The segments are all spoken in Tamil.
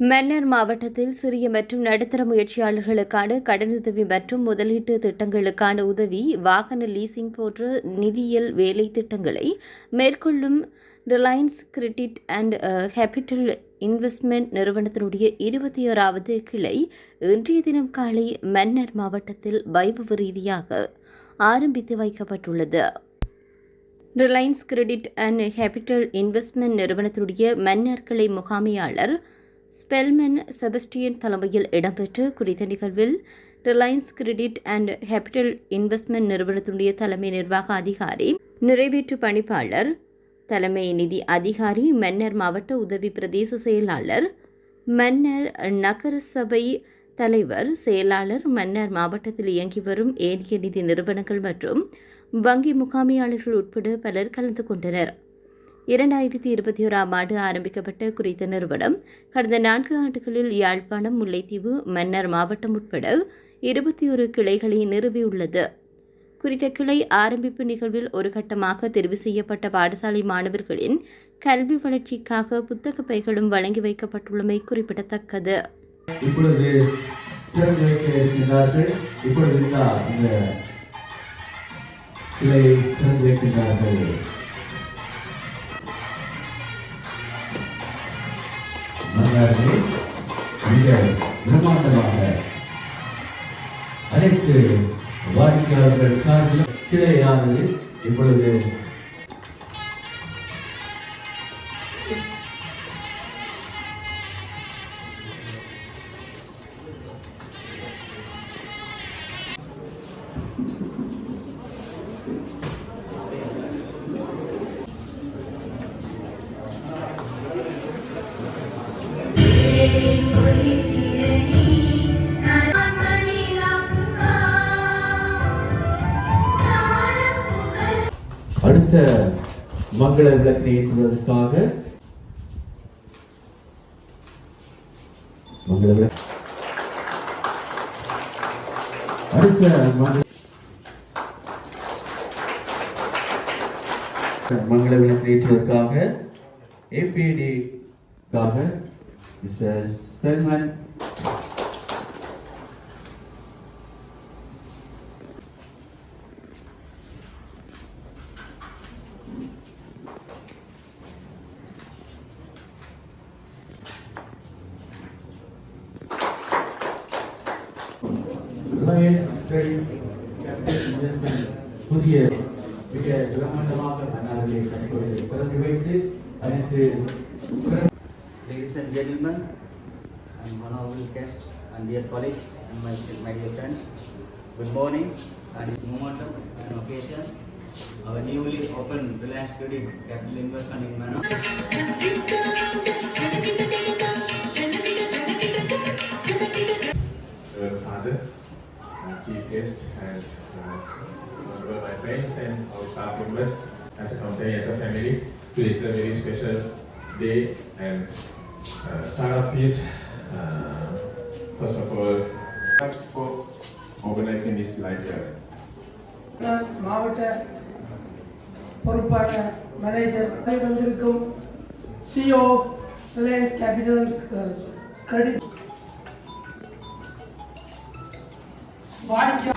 மன்னர் மாவட்டத்தில் சிறிய மற்றும் நடுத்தர முயற்சியாளர்களுக்கான கடனுதவி மற்றும் முதலீட்டு திட்டங்களுக்கான உதவி வாகன லீசிங் போன்ற நிதியியல் வேலை திட்டங்களை மேற்கொள்ளும் Reliance credit and capital investment நிறுவனத்தினுடைய இருபத்தி ஓராவது கிளை இன்றைய தினம் காலை மன்னர் மாவட்டத்தில் வைபவ ரீதியாக ஆரம்பித்து வைக்கப்பட்டுள்ளது. Reliance credit and capital investment நிறுவனத்தினுடைய மன்னர் கிளை முகாமையாளர் ஸ்பெல்மென் செபஸ்டியன் தலைமையில் இடம்பெற்ற குறித்த நிகழ்வில் Reliance credit and capital investment நிறுவனத்தினுடைய தலைமை நிர்வாக அதிகாரி நிறைவேற்று பணிப்பாளர் தலைமை நிதி அதிகாரி மன்னர் மாவட்ட உதவி பிரதேச செயலாளர் மன்னர் நகர சபை தலைவர் செயலாளர் மன்னர் மாவட்டத்தில் இயங்கி வரும் ஏனைய நிதி நிறுவனங்கள் மற்றும் வங்கி முகாமையாளர்கள் உட்பட பலர் கலந்து கொண்டனர். இரண்டாயிரத்தி இருபத்தி ஓராம் ஆண்டு ஆரம்பிக்கப்பட்ட குறித்த நிறுவனம் கடந்த நான்கு ஆண்டுகளில் யாழ்ப்பாணம் முல்லைத்தீவு மன்னர் மாவட்டம் உட்பட இருபத்தி ஒரு கிளைகளை நிறுவியுள்ளது. குறித்த கிளை ஆரம்பிப்பு நிகழ்வில் ஒரு கட்டமாக தெரிவு செய்யப்பட்ட பாடசாலை மாணவர்களின் கல்வி வளர்ச்சிக்காக புத்தக பைகளும் வழங்கி வைக்கப்பட்டுள்ளமை குறிப்பிடத்தக்கது. இப்பொழுது திறந்து வைக்க இருக்கின்றார்கள். இப்பொழுது இந்த கிளையை திறந்து வைக்கின்றார்கள் மன்னார்களே மிக பிரம்மாண்டமாக அனைத்து வாடிக்கையாளர்கள் சார்பில் கிளையானது இப்பொழுது அடுத்த மங்கள விளக்கினை ஏற்றுவதற்காக மங்கள விளக்கு அடுத்த மங்கள விளக்கினை ஏற்றுவதற்காக ஏபிடி காக mister Stelman Reliance credit capital investment புதிய மிக பிரம்மாண்டமாக மன்னாரிலே தற்போது திறந்து வைத்து அனைத்து Ladies and gentlemen, and honorable guests and dear colleagues and my, my dear friends, good morning and it's momentum and occasion. Our newly opened Reliance Credit Capital Investment in Manor. uh, father, chief guest, and uh, my friends and our staff members as a company, as a family. Today is a very special day and uh, start of this. Uh, first of all, thanks for organizing this live here. நான் மாவட்ட பொறுப்பான மேனேஜர் வந்திருக்கும் சிஓ ரிலையன்ஸ் கேபிட்டல் கிரெடிட் வாடிக்கை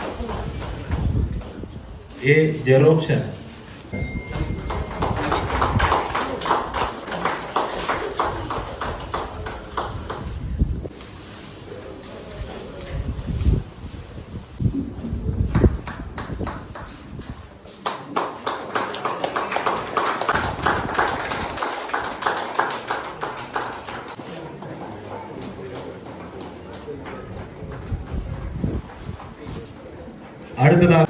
A. Jerobshan. அடுத்ததாக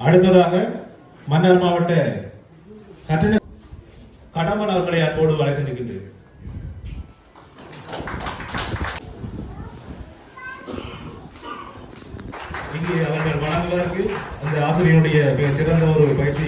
அடுத்ததாக மன்னார் மாவட்ட கட்டண கடம்பன் அவர்களை அன்போடு வழக்கு நிற்கின்றேன். இங்கே அவர்கள் வழங்குவதற்கு அந்த ஆசிரியருடைய மிகச் சிறந்த ஒரு பயிற்சி